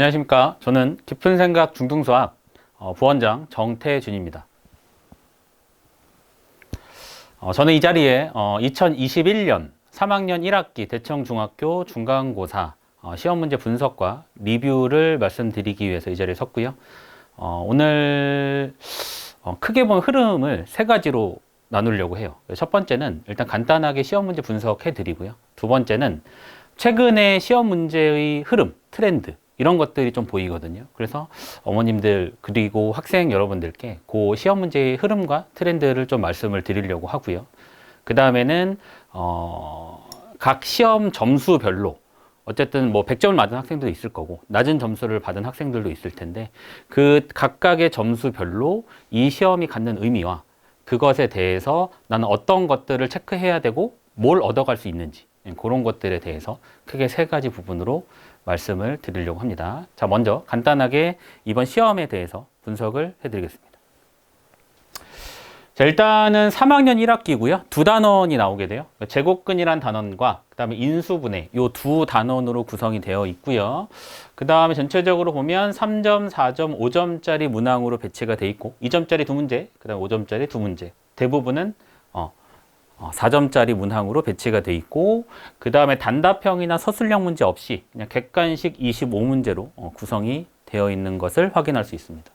안녕하십니까. 저는 깊은 생각 중등수학 어, 부원장 정태준입니다. 어, 저는 이 자리에 어, 2021년 3학년 1학기 대청중학교 중간고사 어, 시험 문제 분석과 리뷰를 말씀드리기 위해서 이 자리에 섰고요. 어, 오늘 어, 크게 본 흐름을 세 가지로 나누려고 해요. 첫 번째는 일단 간단하게 시험 문제 분석해 드리고요. 두 번째는 최근에 시험 문제의 흐름, 트렌드 이런 것들이 좀 보이거든요. 그래서 어머님들 그리고 학생 여러분들께 그 시험 문제의 흐름과 트렌드를 좀 말씀을 드리려고 하고요. 그 다음에는 어, 각 시험 점수별로 어쨌든 뭐 100점을 맞은 학생도 있을 거고 낮은 점수를 받은 학생들도 있을 텐데 그 각각의 점수별로 이 시험이 갖는 의미와 그것에 대해서 나는 어떤 것들을 체크해야 되고 뭘 얻어갈 수 있는지 그런 것들에 대해서 크게 세 가지 부분으로 말씀을 드리려고 합니다. 자, 먼저 간단하게 이번 시험에 대해서 분석을 해드리겠습니다. 자, 일단은 3학년 1학기고요. 두 단원이 나오게 돼요. 제곱근이란 단원과 그다음에 인수분해 요두 단원으로 구성이 되어 있고요. 그다음에 전체적으로 보면 3점, 4점, 5점짜리 문항으로 배치가 돼 있고 2점짜리 두 문제, 그다음에 5점짜리 두 문제. 대부분은 어, 어, 4점짜리 문항으로 배치가 돼 있고 그 다음에 단답형이나 서술형 문제 없이 그냥 객관식 25문제로 어, 구성이 되어 있는 것을 확인할 수 있습니다.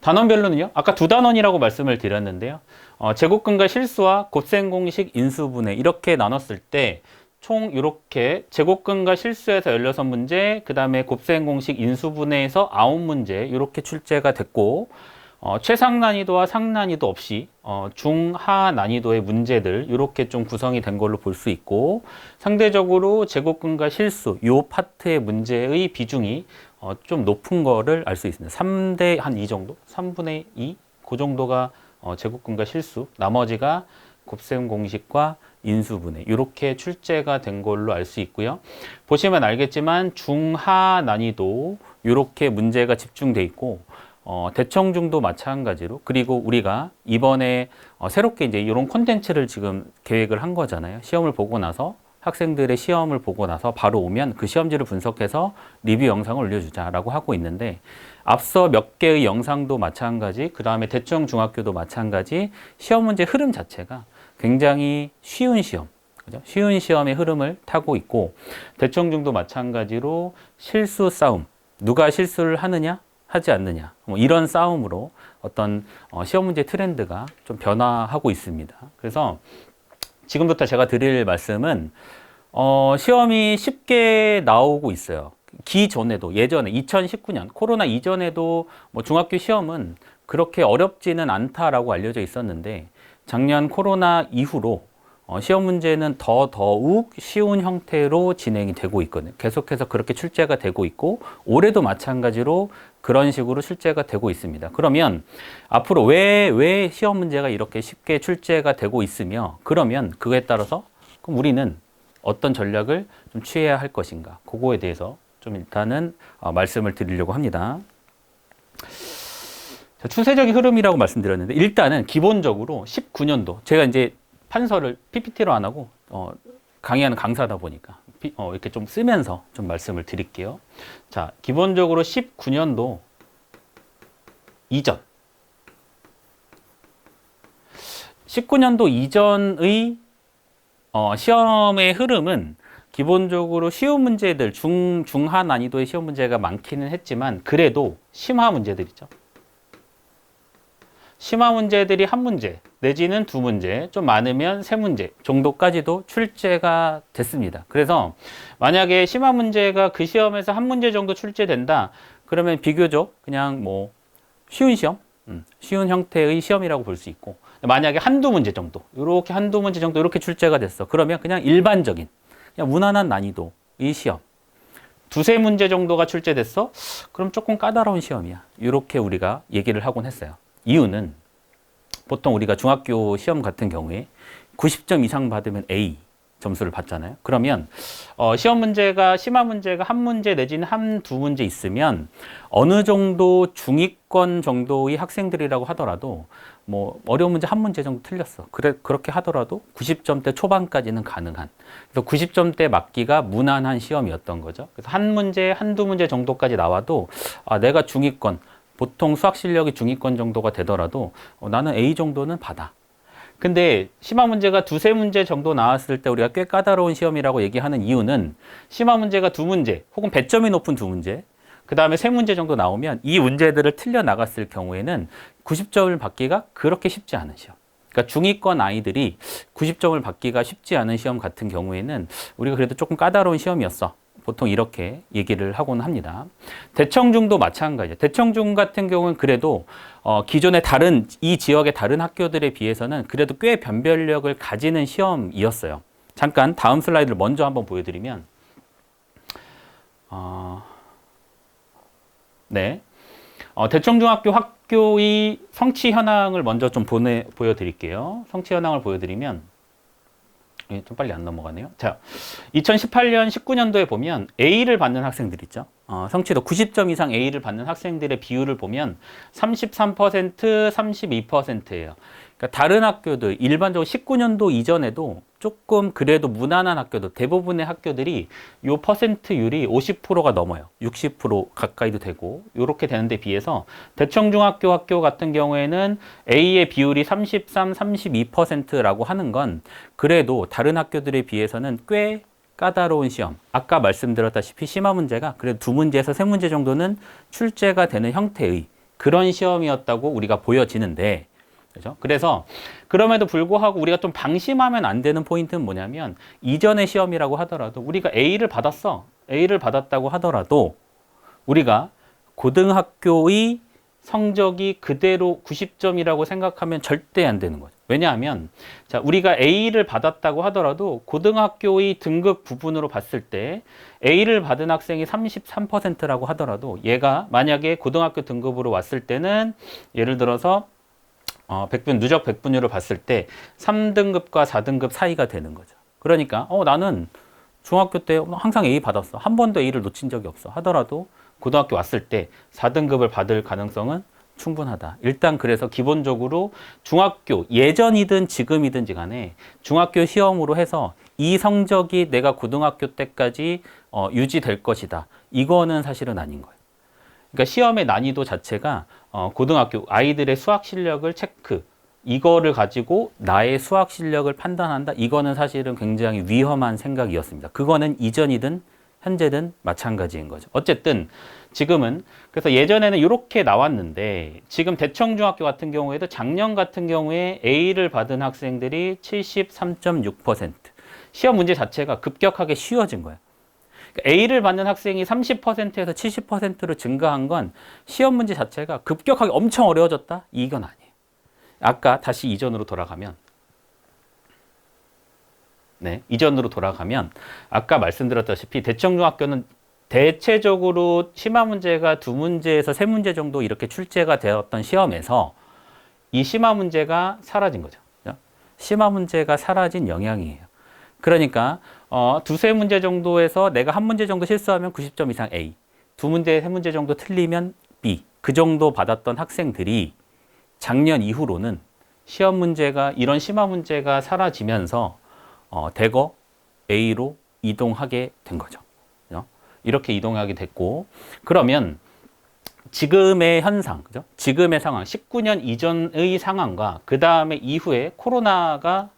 단원별로는요. 아까 두 단원이라고 말씀을 드렸는데요. 어, 제곱근과 실수와 곱셈 공식 인수분해 이렇게 나눴을 때 총 이렇게 제곱근과 실수에서 16문제, 그 다음에 곱셈 공식 인수분해에서 9문제 이렇게 출제가 됐고 어, 최상 난이도와 상 난이도 없이 어, 중하 난이도의 문제들 이렇게 좀 구성이 된 걸로 볼 수 있고 상대적으로 제곱근과 실수 요 파트의 문제의 비중이 어, 좀 높은 거를 알 수 있습니다. 3대 한이 정도? 3분의 2? 그 정도가 어, 제곱근과 실수 나머지가 곱셈 공식과 인수분해 이렇게 출제가 된 걸로 알 수 있고요. 보시면 알겠지만 중하 난이도 이렇게 문제가 집중돼 있고 어, 대청중도 마찬가지로 그리고 우리가 이번에 어, 새롭게 이제 이런 콘텐츠를 지금 계획을 한 거잖아요. 시험을 보고 나서 학생들의 시험을 보고 나서 바로 오면 그 시험지를 분석해서 리뷰 영상을 올려주자라고 하고 있는데 앞서 몇 개의 영상도 마찬가지, 그 다음에 대청 중학교도 마찬가지 시험 문제 흐름 자체가 굉장히 쉬운 시험, 그죠? 쉬운 시험의 흐름을 타고 있고 대청중도 마찬가지로 실수 싸움, 누가 실수를 하느냐, 하지 않느냐, 뭐 이런 싸움으로 어떤 어, 시험 문제 트렌드가 좀 변화하고 있습니다. 그래서 지금부터 제가 드릴 말씀은 어, 시험이 쉽게 나오고 있어요. 기전에도 예전에 2019년 코로나 이전에도 뭐 중학교 시험은 그렇게 어렵지는 않다라고 알려져 있었는데 작년 코로나 이후로 어, 시험 문제는 더 더욱 쉬운 형태로 진행이 되고 있거든요. 계속해서 그렇게 출제가 되고 있고 올해도 마찬가지로 그런 식으로 출제가 되고 있습니다. 그러면 앞으로 왜, 왜 시험 문제가 이렇게 쉽게 출제가 되고 있으며 그러면 그에 따라서 그럼 우리는 어떤 전략을 좀 취해야 할 것인가 그거에 대해서 좀 일단은 어, 말씀을 드리려고 합니다. 자, 추세적인 흐름이라고 말씀드렸는데 일단은 기본적으로 19년도 제가 이제 판서를 PPT로 안 하고 어, 강의하는 강사다 보니까 피, 어, 이렇게 좀 쓰면서 좀 말씀을 드릴게요. 자, 기본적으로 19년도 이전 19년도 이전의 어, 시험의 흐름은 기본적으로 쉬운 문제들 중 중하 난이도의 시험 문제가 많기는 했지만 그래도 심화 문제들이죠. 심화 문제들이 한 문제 내지는 두 문제 좀 많으면 세 문제 정도까지도 출제가 됐습니다. 그래서 만약에 심화 문제가 그 시험에서 한 문제 정도 출제된다 그러면 비교적 그냥 뭐 쉬운 시험? 음, 쉬운 형태의 시험이라고 볼 수 있고 만약에 한두 문제 정도 이렇게 한두 문제 정도 이렇게 출제가 됐어. 그러면 그냥 일반적인 그냥 무난한 난이도의 시험. 두세 문제 정도가 출제됐어? 그럼 조금 까다로운 시험이야. 이렇게 우리가 얘기를 하곤 했어요 이유는 보통 우리가 중학교 시험 같은 경우에 90점 이상 받으면 A 점수를 받잖아요. 그러면 어, 시험 문제가 심화 문제가 한 문제 내지는 한 두 문제 있으면 어느 정도 중위권 정도의 학생들이라고 하더라도 뭐 어려운 문제 한 문제 정도 틀렸어. 그래 그렇게 하더라도 90점대 초반까지는 가능한. 그래서 90점대 맞기가 무난한 시험이었던 거죠. 그래서 한 문제 한두 문제 정도까지 나와도 아 내가 중위권 보통 수학 실력이 중위권 정도가 되더라도 어, 나는 A 정도는 받아. 근데 심화 문제가 두세 문제 정도 나왔을 때 우리가 꽤 까다로운 시험이라고 얘기하는 이유는 심화 문제가 두 문제 혹은 배점이 높은 두 문제 그 다음에 세 문제 정도 나오면 이 문제들을 틀려 나갔을 경우에는 90점을 받기가 그렇게 쉽지 않은 시험. 그러니까 중위권 아이들이 90점을 받기가 쉽지 않은 시험 같은 경우에는 우리가 그래도 조금 까다로운 시험이었어. 보통 이렇게 얘기를 하곤 합니다. 대청중도 마찬가지예요. 대청중 같은 경우는 그래도 어, 기존의 다른 이 지역의 다른 학교들에 비해서는 그래도 꽤 변별력을 가지는 시험이었어요. 잠깐 다음 슬라이드를 먼저 한번 보여드리면 어, 네. 어, 대청중학교 학교의 성취 현황을 먼저 좀 보내, 보여드릴게요. 성취 현황을 보여드리면 예, 좀 빨리 안 넘어가네요. 자, 2018년, 19년도에 보면 A를 받는 학생들 있죠. 어, 성취도 90점 이상 A를 받는 학생들의 비율을 보면 33%, 32%예요. 그러니까 다른 학교들, 일반적으로 19년도 이전에도 조금 그래도 무난한 학교들, 대부분의 학교들이 요 퍼센트율이 50%가 넘어요. 60% 가까이도 되고, 요렇게 되는데 비해서 대청중학교 학교 같은 경우에는 A의 비율이 33, 32%라고 하는 건 그래도 다른 학교들에 비해서는 꽤 까다로운 시험. 아까 말씀드렸다시피 심화 문제가 그래도 두 문제에서 세 문제 정도는 출제가 되는 형태의 그런 시험이었다고 우리가 보여지는데, 그죠? 그래서 그럼에도 불구하고 우리가 좀 방심하면 안 되는 포인트는 뭐냐면 이전의 시험이라고 하더라도 우리가 A를 받았어. A를 받았다고 하더라도 우리가 고등학교의 성적이 그대로 90점이라고 생각하면 절대 안 되는 거죠. 왜냐하면 자, 우리가 A를 받았다고 하더라도 고등학교의 등급 부분으로 봤을 때 A를 받은 학생이 33%라고 하더라도 얘가 만약에 고등학교 등급으로 왔을 때는 예를 들어서 어, 100분 누적 100분율을 봤을 때 3등급과 4등급 사이가 되는 거죠. 그러니까 어 나는 중학교 때 항상 A 받았어. 한 번도 A를 놓친 적이 없어. 하더라도 고등학교 왔을 때 4등급을 받을 가능성은 충분하다. 일단 그래서 기본적으로 중학교 예전이든 지금이든지 간에 중학교 시험으로 해서 이 성적이 내가 고등학교 때까지 어, 유지될 것이다. 이거는 사실은 아닌 거예요. 그러니까 시험의 난이도 자체가 어, 고등학교 아이들의 수학 실력을 체크 이거를 가지고 나의 수학 실력을 판단한다. 이거는 사실은 굉장히 위험한 생각이었습니다. 그거는 이전이든 현재든 마찬가지인 거죠. 어쨌든 지금은 그래서 예전에는 이렇게 나왔는데 지금 대청중학교 같은 경우에도 작년 같은 경우에 A를 받은 학생들이 73.6% 시험 문제 자체가 급격하게 쉬워진 거예요. A를 받는 학생이 30%에서 70%로 증가한 건 시험 문제 자체가 급격하게 엄청 어려워졌다? 이건 아니에요. 아까 다시 이전으로 돌아가면 네, 이전으로 돌아가면 아까 말씀드렸다시피 대청중학교는 대체적으로 심화 문제가 두 문제에서 세 문제 정도 이렇게 출제가 되었던 시험에서 이 심화 문제가 사라진 거죠. 심화 문제가 사라진 영향이에요. 그러니까 어, 두세 문제 정도에서 내가 한 문제 정도 실수하면 90점 이상 A, 두 문제, 세 문제 정도 틀리면 B, 그 정도 받았던 학생들이 작년 이후로는 시험 문제가 이런 심화 문제가 사라지면서 어, 대거 A로 이동하게 된 거죠. 이렇게 이동하게 됐고 그러면 지금의 현상, 그죠? 지금의 상황, 19년 이전의 상황과 그 다음에 이후에 코로나가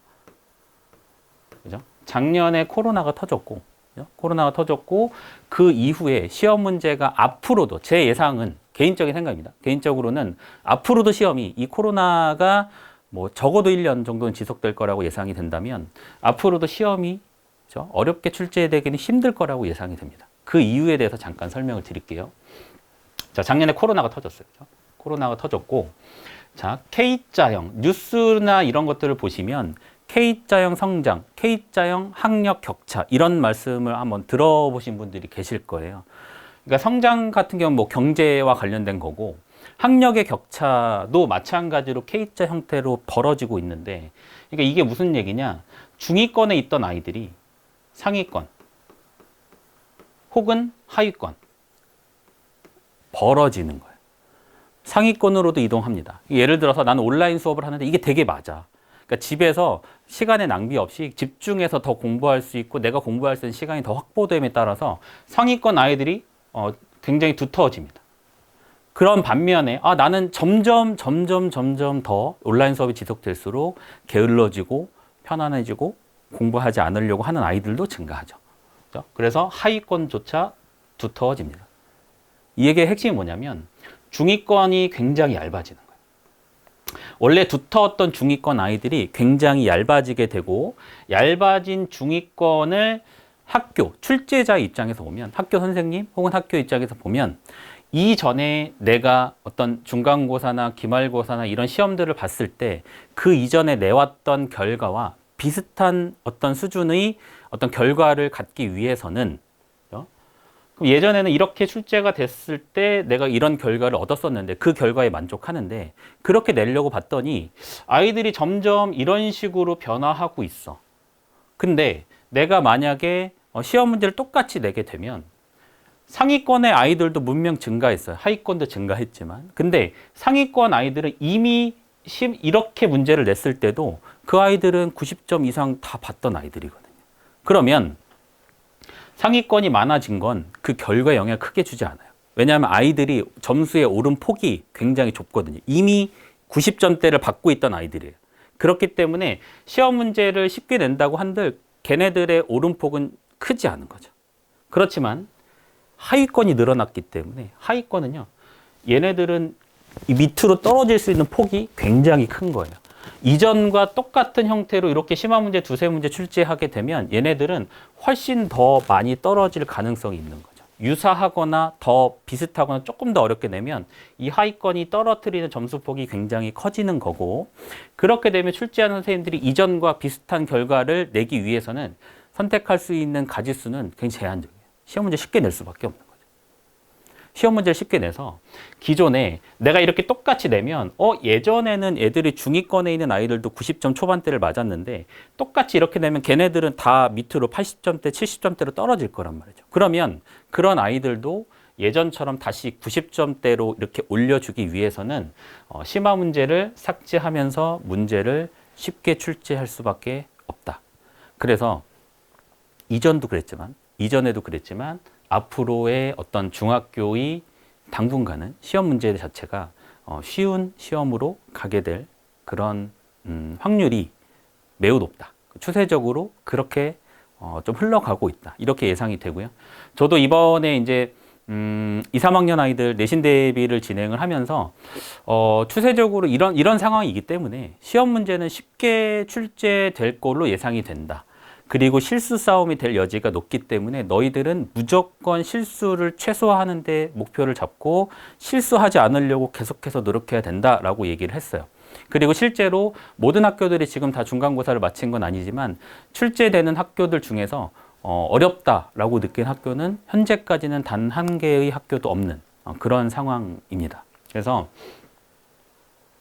그죠? 작년에 코로나가 터졌고? 코로나가 터졌고 그 이후에 시험 문제가 앞으로도 제 예상은 개인적인 생각입니다. 개인적으로는 앞으로도 시험이 이 코로나가 뭐 적어도 1년 정도는 지속될 거라고 예상이 된다면 앞으로도 시험이? 어렵게 출제되기는 힘들 거라고 예상이 됩니다. 그 이유에 대해서 잠깐 설명을 드릴게요. 자, 작년에 코로나가 터졌어요. 코로나가 터졌고 자, K자형 뉴스나 이런 것들을 보시면 K자형 성장, K자형 학력 격차 이런 말씀을 한번 들어보신 분들이 계실 거예요. 그러니까 성장 같은 경우는 뭐 경제와 관련된 거고 학력의 격차도 마찬가지로 K자 형태로 벌어지고 있는데, 그러니까 이게 무슨 얘기냐? 중위권에 있던 아이들이 상위권 혹은 하위권 벌어지는 거예요. 상위권으로도 이동합니다. 예를 들어서 나는 온라인 수업을 하는데 이게 되게 맞아. 그러니까 집에서 시간의 낭비 없이 집중해서 더 공부할 수 있고 내가 공부할 수 있는 시간이 더 확보됨에 따라서 상위권 아이들이 어, 굉장히 두터워집니다. 그런 반면에 아 나는 점점 점점 점점 더 온라인 수업이 지속될수록 게을러지고 편안해지고 공부하지 않으려고 하는 아이들도 증가하죠. 그죠? 그래서 하위권조차 두터워집니다. 이 얘기의 핵심이 뭐냐면 중위권이 굉장히 얇아지는 거예요. 원래 두터웠던 중위권 아이들이 굉장히 얇아지게 되고 얇아진 중위권을 학교 출제자 입장에서 보면 학교 선생님 혹은 학교 입장에서 보면 이전에 내가 어떤 중간고사나 기말고사나 이런 시험들을 봤을 때 그 이전에 내왔던 결과와 비슷한 어떤 수준의 어떤 결과를 갖기 위해서는? 그럼 예전에는 이렇게 출제가 됐을 때 내가 이런 결과를 얻었었는데 그 결과에 만족하는데 그렇게 내려고 봤더니 아이들이 점점 이런 식으로 변화하고 있어. 근데 내가 만약에 어, 시험 문제를 똑같이 내게 되면 상위권의 아이들도 문명 증가했어요. 하위권도 증가했지만. 근데 상위권 아이들은 이미 심 이렇게 문제를 냈을 때도 그 아이들은 90점 이상 다 봤던 아이들이거든요. 그러면 상위권이 많아진 건 그 결과에 영향을 크게 주지 않아요. 왜냐하면 아이들이 점수의 오른 폭이 굉장히 좁거든요. 이미 90점대를 받고 있던 아이들이에요. 그렇기 때문에 시험 문제를 쉽게 낸다고 한들 걔네들의 오름폭은 크지 않은 거죠. 그렇지만 하위권이 늘어났기 때문에 하위권은요. 얘네들은 이 밑으로 떨어질 수 있는 폭이 굉장히 큰 거예요. 이전과 똑같은 형태로 이렇게 심화 문제 두세 문제 출제하게 되면 얘네들은 훨씬 더 많이 떨어질 가능성이 있는 거죠. 유사하거나 더 비슷하거나 조금 더 어렵게 내면 이 하위권이 떨어뜨리는 점수 폭이 굉장히 커지는 거고 그렇게 되면 출제하는 선생님들이 이전과 비슷한 결과를 내기 위해서는 선택할 수 있는 가지수는 굉장히 제한적이에요. 시험 문제 쉽게 낼 수밖에 없는 거죠. 시험 문제를 쉽게 내서 기존에 내가 이렇게 똑같이 내면 어 예전에는 애들이 중위권에 있는 아이들도 90점 초반대를 맞았는데 똑같이 이렇게 내면 걔네들은 다 밑으로 80점대, 70점대로 떨어질 거란 말이죠. 그러면 그런 아이들도 예전처럼 다시 90점대로 이렇게 올려주기 위해서는 어, 심화 문제를 삭제하면서 문제를 쉽게 출제할 수밖에 없다. 그래서 이전도 그랬지만 이전에도 그랬지만 앞으로의 어떤 중학교의 당분간은 시험 문제 자체가 어, 쉬운 시험으로 가게 될 그런 음, 확률이 매우 높다. 추세적으로 그렇게 어, 좀 흘러가고 있다. 이렇게 예상이 되고요. 저도 이번에 이제 음, 2, 3학년 아이들 내신 대비를 진행을 하면서 어, 추세적으로 이런 이런 상황이기 때문에 시험 문제는 쉽게 출제될 걸로 예상이 된다. 그리고 실수 싸움이 될 여지가 높기 때문에 너희들은 무조건 실수를 최소화하는 데 목표를 잡고 실수하지 않으려고 계속해서 노력해야 된다라고 얘기를 했어요. 그리고 실제로 모든 학교들이 지금 다 중간고사를 마친 건 아니지만 출제되는 학교들 중에서 어, 어렵다라고 느낀 학교는 현재까지는 단 한 개의 학교도 없는 어, 그런 상황입니다. 그래서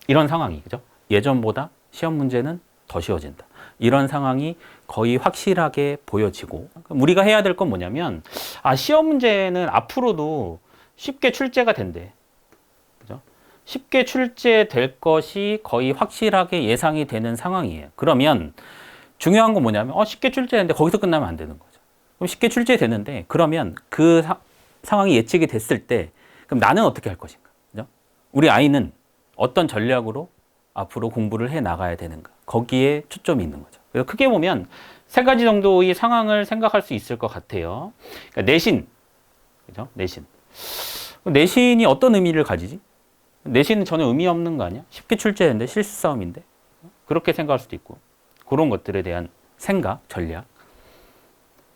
이런 상황이 그죠? 예전보다 시험 문제는 더 쉬워진다. 이런 상황이 거의 확실하게 보여지고 그럼 우리가 해야 될 건 뭐냐면 아 시험 문제는 앞으로도 쉽게 출제가 된대. 그죠? 쉽게 출제될 것이 거의 확실하게 예상이 되는 상황이에요. 그러면 중요한 건 뭐냐면 어 쉽게 출제되는데 거기서 끝나면 안 되는 거죠. 그럼 쉽게 출제되는데 그러면 그 사, 상황이 예측이 됐을 때 그럼 나는 어떻게 할 것인가? 그죠? 우리 아이는 어떤 전략으로 앞으로 공부를 해 나가야 되는가? 거기에 초점이 있는 거죠. 그래서 크게 보면 세 가지 정도의 상황을 생각할 수 있을 것 같아요. 그러니까 내신, 그죠? 내신. 내신이 어떤 의미를 가지지? 내신은 전혀 의미 없는 거 아니야? 쉽게 출제했는데 실수 싸움인데 그렇게 생각할 수도 있고 그런 것들에 대한 생각, 전략.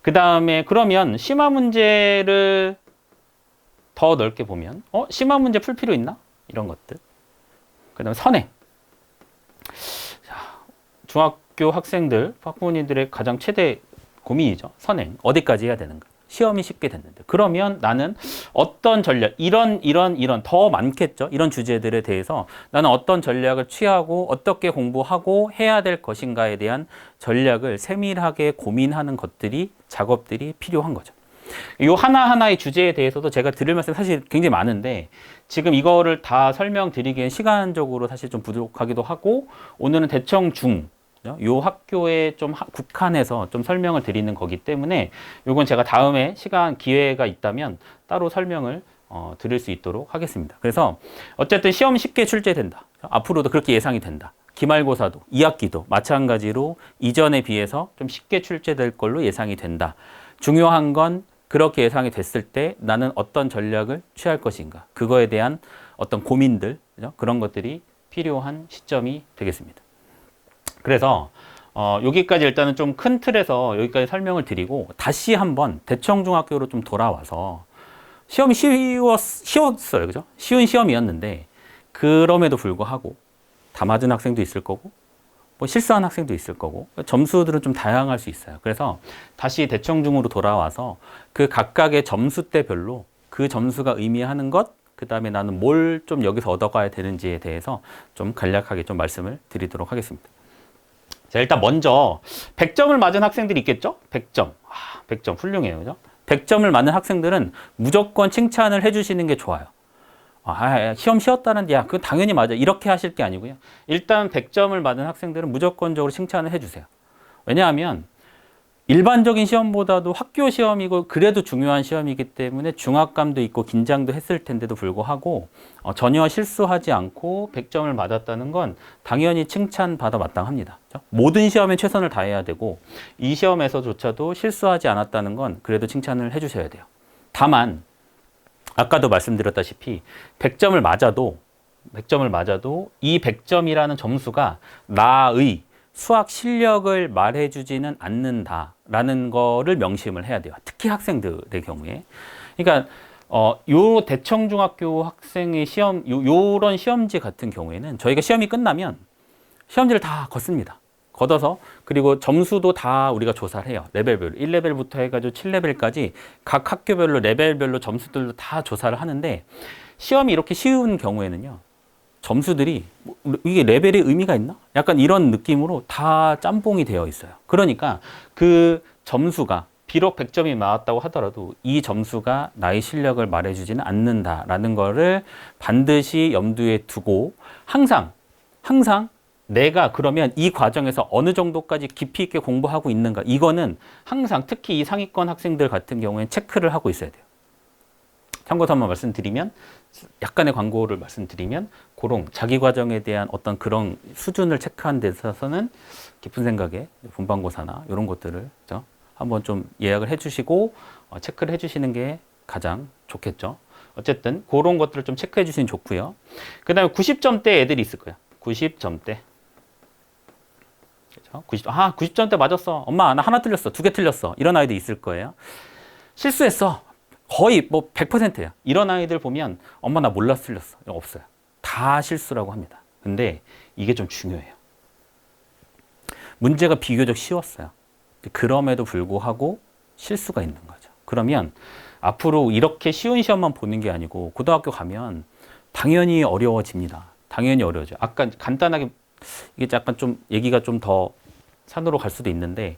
그 다음에 그러면 심화 문제를 더 넓게 보면 어 심화 문제 풀 필요 있나? 이런 것들. 그다음에 선행. 자, 중학 교 학생들, 학부모님들의 가장 최대 고민이죠. 선행. 어디까지 해야 되는가? 시험이 쉽게 됐는데 그러면 나는 어떤 전략 이런 이런 이런 더 많겠죠 이런 주제들에 대해서 나는 어떤 전략을 취하고 어떻게 공부하고 해야 될 것인가에 대한 전략을 세밀하게 고민하는 것들이 작업들이 필요한 거죠. 이 하나하나의 주제에 대해서도 제가 드릴 말씀 사실 굉장히 많은데 지금 이거를 다 설명드리기엔 시간적으로 사실 좀 부족하기도 하고 오늘은 대청 중, 요 학교에 좀 하- 국한해서 좀 설명을 드리는 거기 때문에 요건 제가 다음에 시간 기회가 있다면 따로 설명을 어, 드릴 수 있도록 하겠습니다. 그래서 어쨌든 시험 쉽게 출제된다. 앞으로도 그렇게 예상이 된다. 기말고사도 2학기도 마찬가지로 이전에 비해서 좀 쉽게 출제될 걸로 예상이 된다. 중요한 건 그렇게 예상이 됐을 때 나는 어떤 전략을 취할 것인가. 그거에 대한 어떤 고민들? 그런 것들이 필요한 시점이 되겠습니다. 그래서 어, 여기까지 일단은 좀 큰 틀에서 여기까지 설명을 드리고 다시 한번 대청중학교로 좀 돌아와서 시험이 쉬웠, 쉬웠어요. 그죠? 쉬운 시험이었는데 그럼에도 불구하고 다 맞은 학생도 있을 거고 뭐 실수한 학생도 있을 거고 점수들은 좀 다양할 수 있어요. 그래서 다시 대청중으로 돌아와서 그 각각의 점수대별로 그 점수가 의미하는 것, 그 다음에 나는 뭘 좀 여기서 얻어가야 되는지에 대해서 좀 간략하게 좀 말씀을 드리도록 하겠습니다. 자, 일단 먼저 100점을 맞은 학생들이 있겠죠? 100점. 아, 100점 훌륭해요. 그죠? 100점을 맞는 학생들은 무조건 칭찬을 해 주시는 게 좋아요. 아, 야, 시험 쉬었다는데, 야, 그건 당연히 맞아. 이렇게 하실 게 아니고요. 일단 100점을 맞은 학생들은 무조건적으로 칭찬을 해주세요. 왜냐하면 일반적인 시험보다도 학교 시험이고 그래도 중요한 시험이기 때문에 중압감도 있고 긴장도 했을 텐데도 불구하고 어, 전혀 실수하지 않고 100점을 맞았다는 건 당연히 칭찬받아 마땅합니다. 그죠? 모든 시험에 최선을 다해야 되고 이 시험에서조차도 실수하지 않았다는 건 그래도 칭찬을 해주셔야 돼요. 다만 아까도 말씀드렸다시피 100점을 맞아도 100점을 맞아도 이 100점이라는 점수가 나의 수학 실력을 말해주지는 않는다 라는 거를 명심을 해야 돼요. 특히 학생들의 경우에. 그러니까 어, 요 대청중학교 학생의 시험, 요, 요런 시험지 같은 경우에는 저희가 시험이 끝나면 시험지를 다 걷습니다. 걷어서 그리고 점수도 다 우리가 조사를 해요. 레벨별로. 1레벨부터 해가지고 7레벨까지 각 학교별로 레벨별로 점수들도 다 조사를 하는데 시험이 이렇게 쉬운 경우에는요. 점수들이 뭐 이게 레벨의 의미가 있나? 약간 이런 느낌으로 다 짬뽕이 되어 있어요. 그러니까 그 점수가 비록 100점이 나왔다고 하더라도 이 점수가 나의 실력을 말해주지는 않는다라는 거를 반드시 염두에 두고 항상 항상 내가 그러면 이 과정에서 어느 정도까지 깊이 있게 공부하고 있는가 이거는 항상 특히 이 상위권 학생들 같은 경우에는 체크를 하고 있어야 돼요. 참고서 한번 말씀드리면 약간의 광고를 말씀드리면 그런 자기 과정에 대한 어떤 그런 수준을 체크한 데 있어서는 깊은 생각에 본방고사나 이런 것들을 그죠? 한번 좀 예약을 해주시고 어, 체크를 해주시는 게 가장 좋겠죠. 어쨌든 그런 것들을 좀 체크해 주시면 좋고요. 그 다음에 90점대 애들이 있을 거야. 90점대. 그죠? 90, 아, 90점대 맞았어. 엄마, 나 하나 틀렸어. 두 개 틀렸어. 이런 아이도 있을 거예요. 실수했어. 거의 뭐 100%야. 이런 아이들 보면 엄마 나 몰라 틀렸어. 없어요. 다 실수라고 합니다. 근데 이게 좀 중요해요. 문제가 비교적 쉬웠어요. 그럼에도 불구하고 실수가 있는 거죠. 그러면 앞으로 이렇게 쉬운 시험만 보는 게 아니고 고등학교 가면 당연히 어려워집니다. 당연히 어려워져요. 아까 간단하게 이게 약간 좀 얘기가 좀 더 산으로 갈 수도 있는데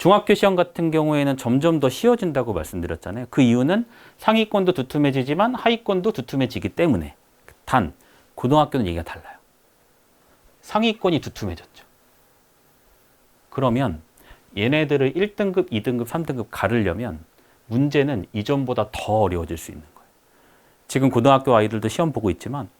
중학교 시험 같은 경우에는 점점 더 쉬워진다고 말씀드렸잖아요. 그 이유는 상위권도 두툼해지지만 하위권도 두툼해지기 때문에 단 고등학교는 얘기가 달라요. 상위권이 두툼해졌죠. 그러면 얘네들을 1등급, 2등급, 3등급 가르려면 문제는 이전보다 더 어려워질 수 있는 거예요. 지금 고등학교 아이들도 시험 보고 있지만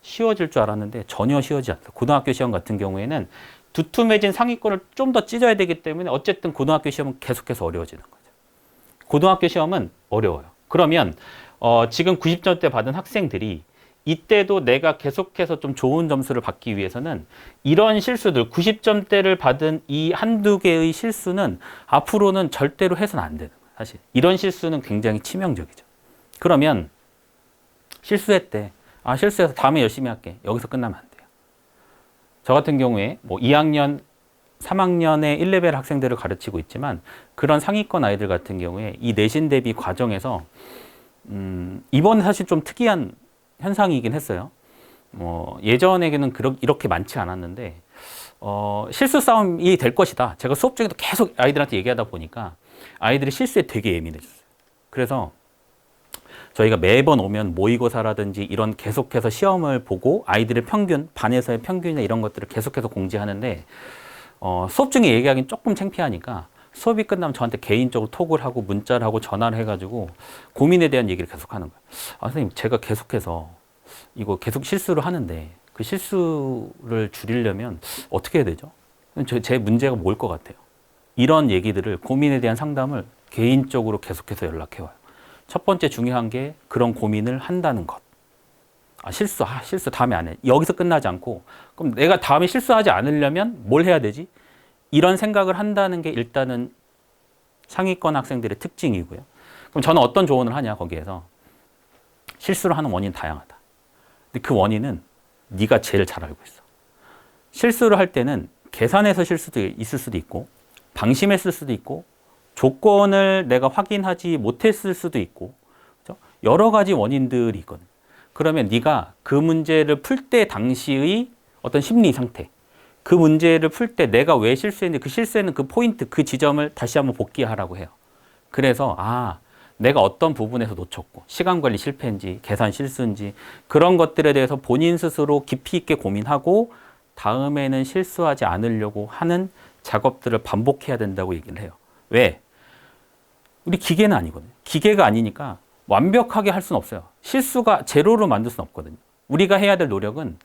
쉬워질 줄 알았는데 전혀 쉬워지지 않아요. 고등학교 시험 같은 경우에는 두툼해진 상위권을 좀 더 찢어야 되기 때문에 어쨌든 고등학교 시험은 계속해서 어려워지는 거죠. 고등학교 시험은 어려워요. 그러면 어, 지금 90점대 받은 학생들이 이때도 내가 계속해서 좀 좋은 점수를 받기 위해서는 이런 실수들 90점대를 받은 이 한두 개의 실수는 앞으로는 절대로 해서는 안 되는 거예요. 사실 이런 실수는 굉장히 치명적이죠. 그러면 실수했대. 아 실수해서 다음에 열심히 할게. 여기서 끝나면. 저 같은 경우에 뭐 2학년 3학년의 1레벨 학생들을 가르치고 있지만 그런 상위권 아이들 같은 경우에 이 내신 대비 과정에서 음, 이번에 사실 좀 특이한 현상이긴 했어요. 뭐 예전에는 그렇, 이렇게 많지 않았는데 어, 실수 싸움이 될 것이다. 제가 수업 중에도 계속 아이들한테 얘기하다 보니까 아이들이 실수에 되게 예민해졌어요. 그래서 저희가 매번 오면 모의고사라든지 이런 계속해서 시험을 보고 아이들의 평균, 반에서의 평균이나 이런 것들을 계속해서 공지하는데 어, 수업 중에 얘기하기는 조금 창피하니까 수업이 끝나면 저한테 개인적으로 톡을 하고 문자를 하고 전화를 해가지고 고민에 대한 얘기를 계속 하는 거예요. 아, 선생님, 제가 계속해서 이거 계속 실수를 하는데 그 실수를 줄이려면 어떻게 해야 되죠? 저- 제 문제가 뭘 것 같아요? 이런 얘기들을 고민에 대한 상담을 개인적으로 계속해서 연락해 와요. 첫 번째 중요한 게 그런 고민을 한다는 것. 아, 실수, 아, 실수 다음에 안 해. 여기서 끝나지 않고, 그럼 내가 다음에 실수하지 않으려면 뭘 해야 되지? 이런 생각을 한다는 게 일단은 상위권 학생들의 특징이고요. 그럼 저는 어떤 조언을 하냐, 거기에서. 실수를 하는 원인 다양하다. 근데 그 원인은 네가 제일 잘 알고 있어. 실수를 할 때는 계산해서 실수도 있을 수도 있고, 방심했을 수도 있고, 조건을 내가 확인하지 못했을 수도 있고, 그죠? 여러 가지 원인들이 있거든. 그러면 네가 그 문제를 풀 때 당시의 어떤 심리 상태, 그 문제를 풀 때 내가 왜 실수했는지 그 실수했는 그 포인트, 그 지점을 다시 한번 복귀하라고 해요. 그래서 아, 내가 어떤 부분에서 놓쳤고 시간 관리 실패인지 계산 실수인지 그런 것들에 대해서 본인 스스로 깊이 있게 고민하고 다음에는 실수하지 않으려고 하는 작업들을 반복해야 된다고 얘기를 해요. 왜? 우리 기계는 아니거든요. 기계가 아니니까 완벽하게 할 수는 없어요. 실수가 제로로 만들 수는 없거든요. 우리가 해야 될 노력은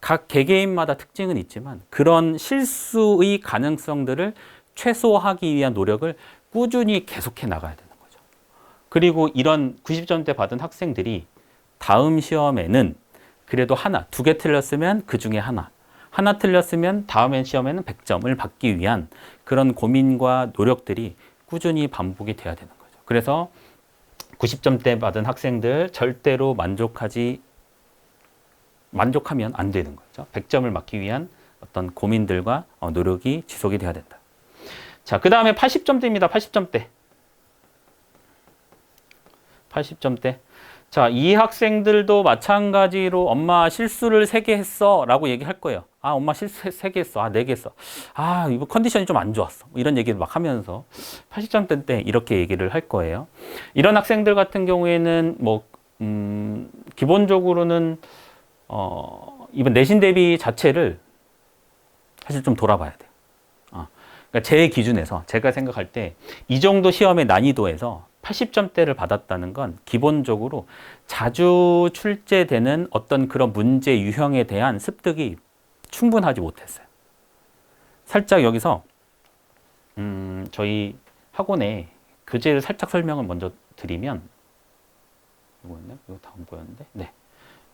각 개개인마다 특징은 있지만 그런 실수의 가능성들을 최소화하기 위한 노력을 꾸준히 계속해 나가야 되는 거죠. 그리고 이런 90점대 받은 학생들이 다음 시험에는 그래도 하나, 두 개 틀렸으면 그 중에 하나, 하나 틀렸으면 다음엔 시험에는 100점을 받기 위한 그런 고민과 노력들이 꾸준히 반복이 돼야 되는 거죠. 그래서 90점대 받은 학생들 절대로 만족하지 만족하면 안 되는 거죠. 100점을 맞기 위한 어떤 고민들과 어, 노력이 지속이 돼야 된다. 자, 그 다음에 80점대입니다. 80점대. 80점대. 자, 이 학생들도 마찬가지로 엄마 실수를 3개 했어 라고 얘기할 거예요. 아, 엄마 실수 3개 했어. 아, 4개 했어. 아, 이거 컨디션이 좀 안 좋았어. 뭐 이런 얘기를 막 하면서 80점대 때 이렇게 얘기를 할 거예요. 이런 학생들 같은 경우에는 뭐, 음, 기본적으로는 어, 이번 내신 대비 자체를 사실 좀 돌아봐야 돼요. 어, 그러니까 제 기준에서 제가 생각할 때 이 정도 시험의 난이도에서 80점대를 받았다는 건 기본적으로 자주 출제되는 어떤 그런 문제 유형에 대한 습득이 충분하지 못했어요. 살짝 여기서 음, 저희 학원의 교재를 살짝 설명을 먼저 드리면 이거였나요? 이거 다음 거였는데 네.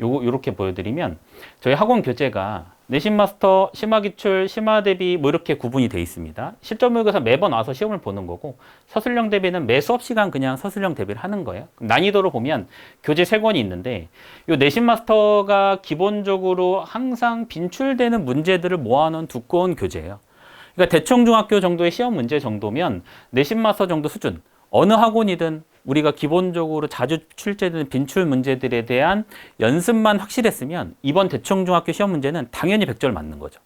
요거 요렇게 보여드리면 저희 학원 교재가 내신 마스터, 심화 기출, 심화 대비 뭐 이렇게 구분이 돼 있습니다. 실전 모의고사 매번 와서 시험을 보는 거고 서술형 대비는 매 수업 시간 그냥 서술형 대비를 하는 거예요. 난이도로 보면 교재 세 권이 있는데 요 내신 마스터가 기본적으로 항상 빈출되는 문제들을 모아놓은 두꺼운 교재예요. 그러니까 대충 중학교 정도의 시험 문제 정도면 내신 마스터 정도 수준 어느 학원이든 우리가 기본적으로 자주 출제되는 빈출 문제들에 대한 연습만 확실했으면 이번 대청중학교 시험 문제는 당연히 100점 맞는 거죠.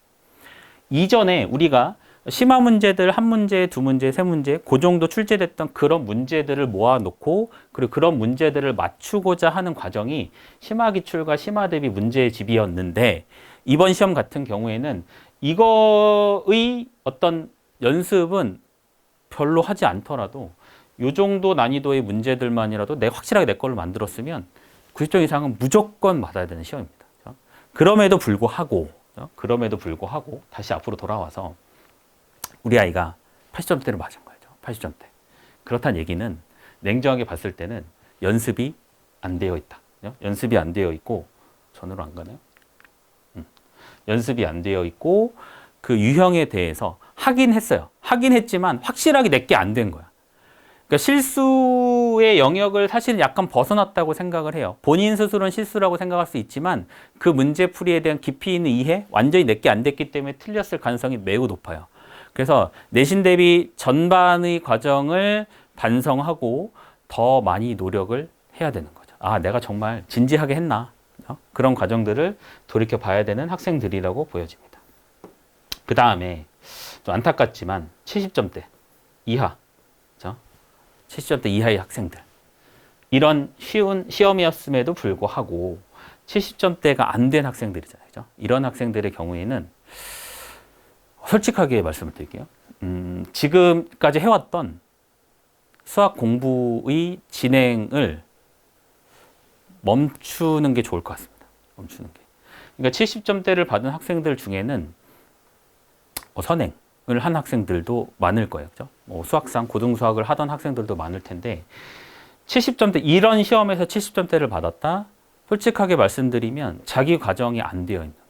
이전에 우리가 심화 문제들 한 문제, 두 문제, 세 문제 그 정도 출제됐던 그런 문제들을 모아놓고 그리고 그런 문제들을 맞추고자 하는 과정이 심화 기출과 심화 대비 문제의 집이었는데 이번 시험 같은 경우에는 이거의 어떤 연습은 별로 하지 않더라도 요 정도 난이도의 문제들만이라도 내 확실하게 내 걸로 만들었으면 90점 이상은 무조건 받아야 되는 시험입니다. 그럼에도 불구하고? 그럼에도 불구하고 다시 앞으로 돌아와서 우리 아이가 80점대를 맞은 거죠. 80점대. 그렇다는 얘기는 냉정하게 봤을 때는 연습이 안 되어 있다. 연습이 안 되어 있고 전으로 안 가나요? 음. 연습이 안 되어 있고 그 유형에 대해서 하긴 했어요. 하긴 했지만 확실하게 내게 안 된 거야. 그러니까 실수의 영역을 사실 약간 벗어났다고 생각을 해요. 본인 스스로는 실수라고 생각할 수 있지만 그 문제 풀이에 대한 깊이 있는 이해 완전히 내게 안 됐기 때문에 틀렸을 가능성이 매우 높아요. 그래서 내신 대비 전반의 과정을 반성하고 더 많이 노력을 해야 되는 거죠. 아, 내가 정말 진지하게 했나? 어? 그런 과정들을 돌이켜 봐야 되는 학생들이라고 보여집니다. 그 다음에 좀 안타깝지만 70점대 이하? 70점대 이하의 학생들. 이런 쉬운 시험이었음에도 불구하고 70점대가 안 된 학생들이잖아요. 그죠? 이런 학생들의 경우에는 솔직하게 말씀을 드릴게요. 음, 지금까지 해왔던 수학 공부의 진행을 멈추는 게 좋을 것 같습니다. 멈추는 게. 그러니까 70점대를 받은 학생들 중에는 어, 선행을 한 학생들도 많을 거예요. 그죠? 뭐 수학상 고등 수학을 하던 학생들도 많을 텐데 70점대 이런 시험에서 70점대를 받았다. 솔직하게 말씀드리면 자기 과정이 안 되어 있는 거예요.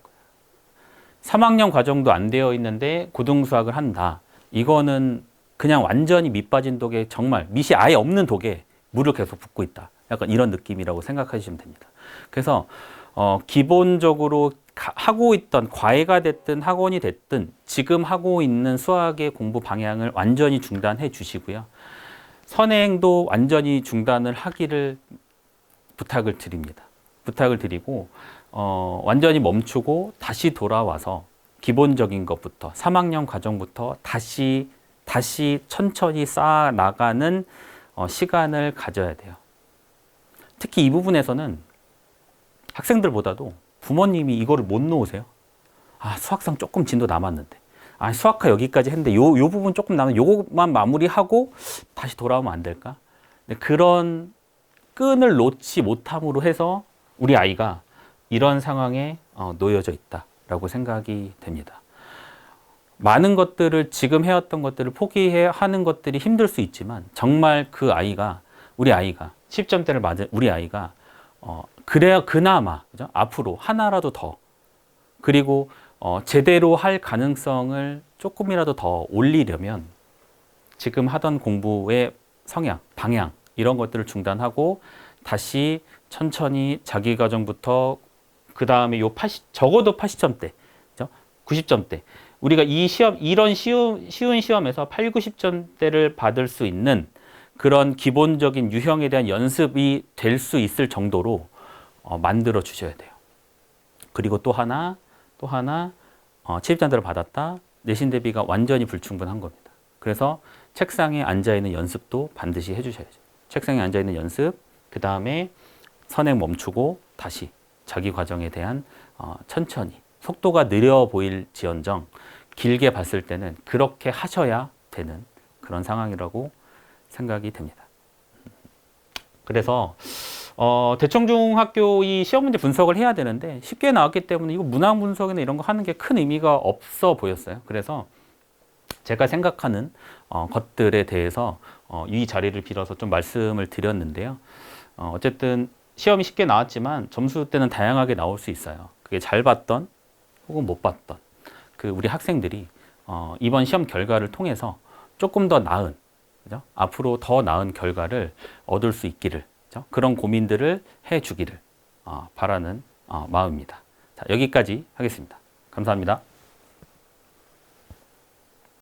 3학년 과정도 안 되어 있는데 고등 수학을 한다. 이거는 그냥 완전히 밑 빠진 독에 정말 밑이 아예 없는 독에 물을 계속 붓고 있다. 약간 이런 느낌이라고 생각하시면 됩니다. 그래서 어, 기본적으로 가- 하고 있던 과외가 됐든 학원이 됐든 지금 하고 있는 수학의 공부 방향을 완전히 중단해 주시고요. 선행도 완전히 중단을 하기를 부탁을 드립니다. 부탁을 드리고 어, 완전히 멈추고 다시 돌아와서 기본적인 것부터 3학년 과정부터 다시 다시 천천히 쌓아 나가는 어, 시간을 가져야 돼요. 특히 이 부분에서는 학생들보다도 부모님이 이거를 못 놓으세요. 아, 수학상 조금 진도 남았는데. 아, 수학과 여기까지 했는데 요, 요 부분 조금 남은 요것만 마무리하고 다시 돌아오면 안 될까? 근데 그런 끈을 놓지 못함으로 해서 우리 아이가 이런 상황에 어, 놓여져 있다라고 생각이 됩니다. 많은 것들을 지금 해왔던 것들을 포기해 하는 것들이 힘들 수 있지만 정말 그 아이가 우리 아이가 10점대를 맞은 우리 아이가 어 그래야 그나마 그죠? 앞으로 하나라도 더 그리고 어 제대로 할 가능성을 조금이라도 더 올리려면 지금 하던 공부의 성향, 방향 이런 것들을 중단하고 다시 천천히 자기 과정부터 그 다음에 요 80, 적어도 80점대, 그죠? 90점대. 우리가 이 시험, 이런 쉬운, 쉬운 시험에서 8, 90점대를 받을 수 있는 그런 기본적인 유형에 대한 연습이 될 수 있을 정도로 어, 만들어 주셔야 돼요. 그리고 또 하나, 또 하나, 어, 체입단대를 받았다. 내신 대비가 완전히 불충분한 겁니다. 그래서 책상에 앉아 있는 연습도 반드시 해주셔야죠. 책상에 앉아 있는 연습, 그 다음에 선행 멈추고 다시 자기 과정에 대한 어, 천천히 속도가 느려 보일 지언정 길게 봤을 때는 그렇게 하셔야 되는 그런 상황이라고 생각이 됩니다. 그래서 어, 대청중학교 이 시험 문제 분석을 해야 되는데 쉽게 나왔기 때문에 이거 문항 분석이나 이런 거 하는 게 큰 의미가 없어 보였어요. 그래서 제가 생각하는 어, 것들에 대해서 어, 이 자리를 빌어서 좀 말씀을 드렸는데요. 어, 어쨌든 시험이 쉽게 나왔지만 점수 때는 다양하게 나올 수 있어요. 그게 잘 봤던 혹은 못 봤던 그 우리 학생들이 어, 이번 시험 결과를 통해서 조금 더 나은 그죠? 앞으로 더 나은 결과를 얻을 수 있기를 그죠? 그런 고민들을 해주기를 어, 바라는 어, 마음입니다. 자, 여기까지 하겠습니다. 감사합니다.